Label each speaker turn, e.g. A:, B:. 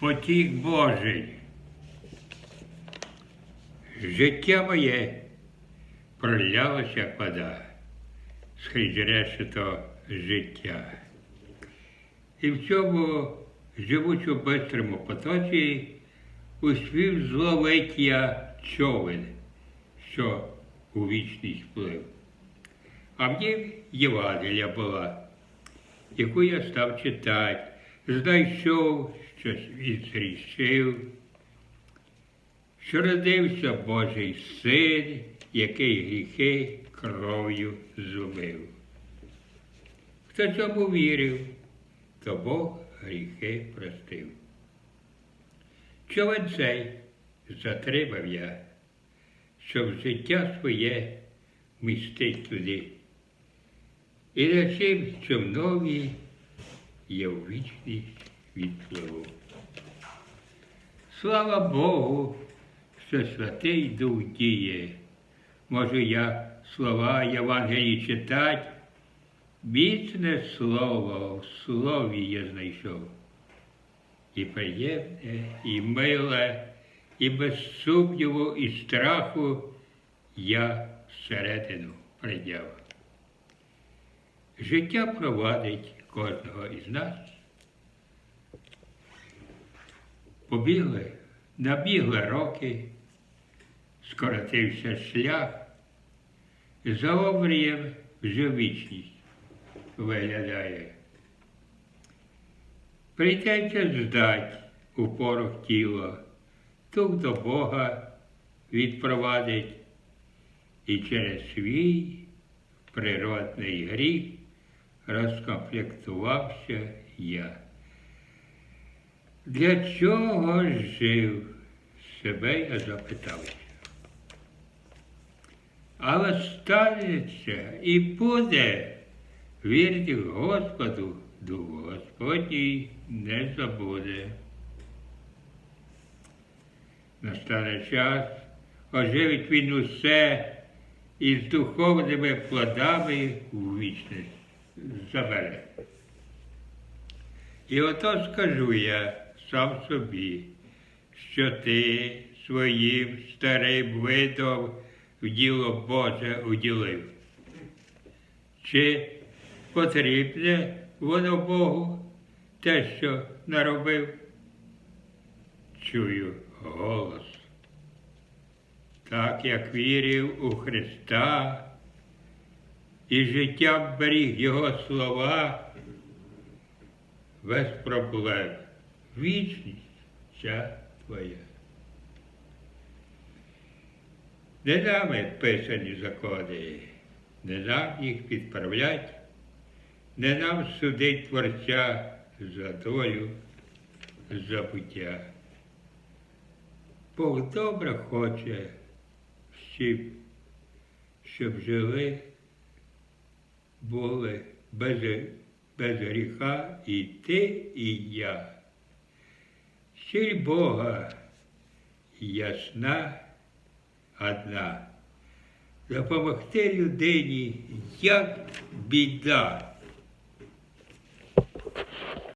A: потік Божий. Життя моє пролялося як вода, скрізь решето життя. І в цьому живучу бистрому потоці успів зловить човен, що у вічність плив. А в нім Євангелія була, яку я став читати, знайшов, щось відрішив, що родився Божий син, який гріхи кров'ю зумив. Хто цьому вірив, то Бог гріхи простив. Човен цей затримав я, щоб життя своє містить туди. І на цим човнові я в вічність відпливу. Слава Богу, що Святий Дух діє. Можу я слова Євангелії читати, Міцне слово в слові я знайшов. І приємне, і миле, і без сумніву, і страху я всередину прийняв. Життя провадить кожного із нас. Побігли, набігли роки, скоротився шлях, за обрієм вже вічність виглядає. Прийдеться здать у порох тіло, тух до Бога відпровадить і через свій природний гріх розкомплектувався я. Для чого жив? Себе я запитався. Але станеться і буде, вірить Господу, дух Господній не забуде. Настане час, оживить він усе і з духовними плодами у вічність забере. І ото скажу я сам собі, що ти своїм старим видом в діло Боже уділив. Чи потрібне воно Богу те, що наробив? Чую голос. Так як вірив у Христа і життям беріг Його слова, без проблем. Вічність ця твоя. Не нами писані закони, не нам їх підправлять, не нам судить Творця за долю забуття. Бог добре хоче всім, щоб жили, були без, без гріха і ти, і я. Сіль Бога ясна одна. Допомогти людині як біда.